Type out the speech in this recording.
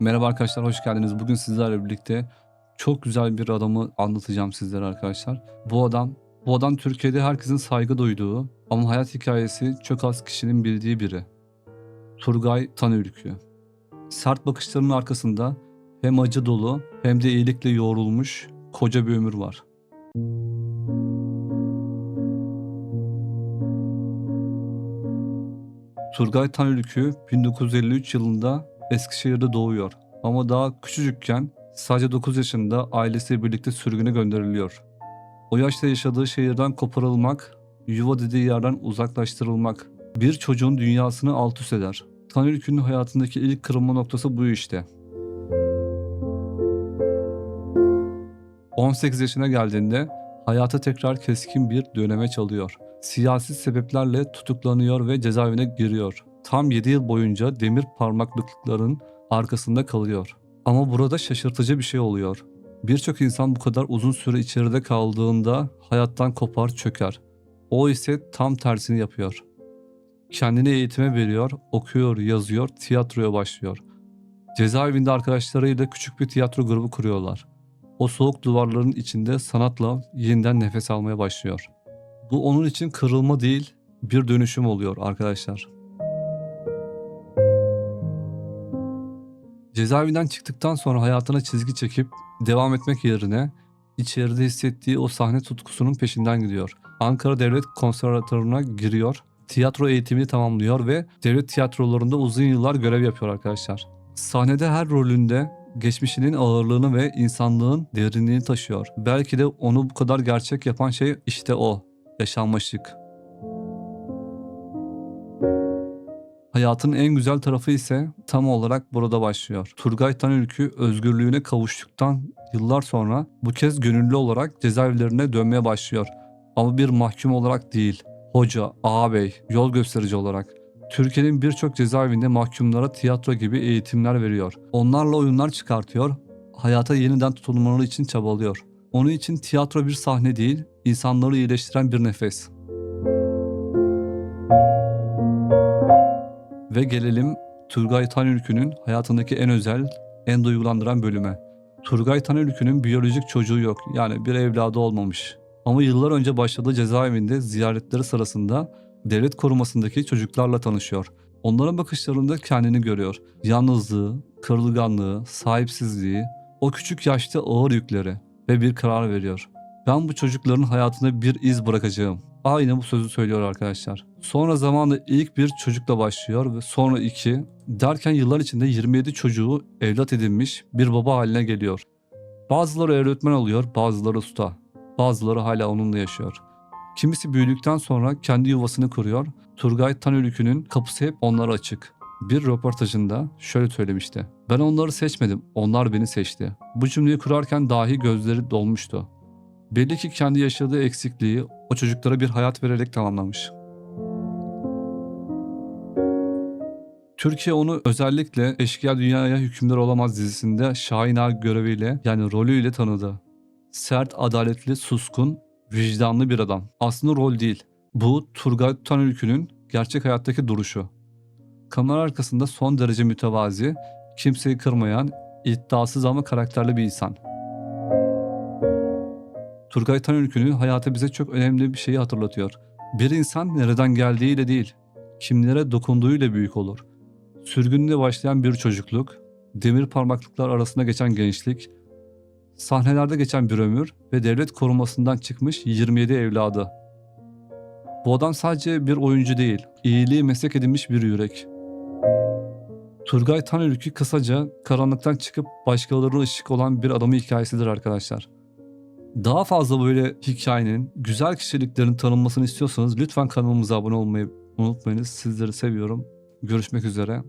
Merhaba arkadaşlar, hoş geldiniz. Bugün sizlerle birlikte çok güzel bir adamı anlatacağım sizlere arkadaşlar. Bu adam, bu adam Türkiye'de herkesin saygı duyduğu ama hayat hikayesi çok az kişinin bildiği biri. Turgay Tanülkü. Sert bakışlarının arkasında hem acı dolu hem de iyilikle yoğrulmuş koca bir ömür var. Turgay Tanülkü 1953 yılında Eskişehir'de doğuyor. Ama daha küçücükken sadece 9 yaşında ailesiyle birlikte sürgüne gönderiliyor. O yaşta yaşadığı şehirden koparılmak, yuva dediği yerden uzaklaştırılmak bir çocuğun dünyasını alt üst eder. Tanülkü'nün hayatındaki ilk kırılma noktası bu işte. 18 yaşına geldiğinde hayata tekrar keskin bir döneme çalıyor. Siyasi sebeplerle tutuklanıyor ve cezaevine giriyor. Tam 7 yıl boyunca demir parmaklıkların arkasında kalıyor. Ama burada şaşırtıcı bir şey oluyor. Birçok insan bu kadar uzun süre içeride kaldığında hayattan kopar çöker. O ise tam tersini yapıyor. Kendini eğitime veriyor, okuyor, yazıyor, tiyatroya başlıyor. Cezaevinde arkadaşlarıyla küçük bir tiyatro grubu kuruyorlar. O soğuk duvarların içinde sanatla yeniden nefes almaya başlıyor. Bu onun için kırılma değil, bir dönüşüm oluyor arkadaşlar. Cezaevinden çıktıktan sonra hayatına çizgi çekip devam etmek yerine içeride hissettiği o sahne tutkusunun peşinden gidiyor. Ankara Devlet Konservatuvarı'na giriyor, tiyatro eğitimini tamamlıyor ve devlet tiyatrolarında uzun yıllar görev yapıyor arkadaşlar. Sahnede her rolünde geçmişinin ağırlığını ve insanlığın derinliğini taşıyor. Belki de onu bu kadar gerçek yapan şey işte o, yaşanmışlık. Hayatın en güzel tarafı ise tam olarak burada başlıyor. Turgay Tanülkü özgürlüğüne kavuştuktan yıllar sonra bu kez gönüllü olarak cezaevlerine dönmeye başlıyor. Ama bir mahkum olarak değil, hoca, ağabey, yol gösterici olarak. Türkiye'nin birçok cezaevinde mahkumlara tiyatro gibi eğitimler veriyor. Onlarla oyunlar çıkartıyor, hayata yeniden tutulmaları için çabalıyor. Onun için tiyatro bir sahne değil, insanları iyileştiren bir nefes. Ve gelelim Turgay Tanülkü'nün hayatındaki en özel, en duygulandıran bölüme. Turgay Tanülkü'nün biyolojik çocuğu yok. Yani bir evladı olmamış. Ama yıllar önce başladığı cezaevinde ziyaretleri sırasında devlet korumasındaki çocuklarla tanışıyor. Onların bakışlarında kendini görüyor. Yalnızlığı, kırılganlığı, sahipsizliği, o küçük yaşta ağır yükleri ve bir karar veriyor. Ben bu çocukların hayatında bir iz bırakacağım. Aynı bu sözü söylüyor arkadaşlar. Sonra zamanla ilk bir çocukla başlıyor ve sonra iki derken yıllar içinde 27 çocuğu evlat edinmiş bir baba haline geliyor. Bazıları öğretmen oluyor, bazıları usta. Bazıları hala onunla yaşıyor. Kimisi büyüdükten sonra kendi yuvasını kuruyor. Turgay Tanülükü'nün kapısı hep onlara açık. Bir röportajında şöyle söylemişti. Ben onları seçmedim, onlar beni seçti. Bu cümleyi kurarken dahi gözleri dolmuştu. Belli ki kendi yaşadığı eksikliği o çocuklara bir hayat vererek tamamlamış. Türkiye onu özellikle Eşkıya Dünyaya Hükümdar Olamaz dizisinde Şahin Ağa göreviyle yani rolüyle tanıdı. Sert, adaletli, suskun, vicdanlı bir adam. Aslında rol değil. Bu Turgay Tanülkü'nün gerçek hayattaki duruşu. Kamera arkasında son derece mütevazi, kimseyi kırmayan, iddiasız ama karakterli bir insan. Turgay Tanülkü'nün hayatı bize çok önemli bir şeyi hatırlatıyor. Bir insan nereden geldiğiyle değil, kimlere dokunduğuyla büyük olur. Sürgünle başlayan bir çocukluk, demir parmaklıklar arasında geçen gençlik, sahnelerde geçen bir ömür ve devlet korumasından çıkmış 27 evladı. Bu adam sadece bir oyuncu değil, iyiliği meslek edinmiş bir yürek. Turgay Tanülkü kısaca karanlıktan çıkıp başkalarına ışık olan bir adamın hikayesidir arkadaşlar. Daha fazla böyle hikayenin, güzel kişiliklerin tanınmasını istiyorsanız lütfen kanalımıza abone olmayı unutmayınız. Sizleri seviyorum. Görüşmek üzere.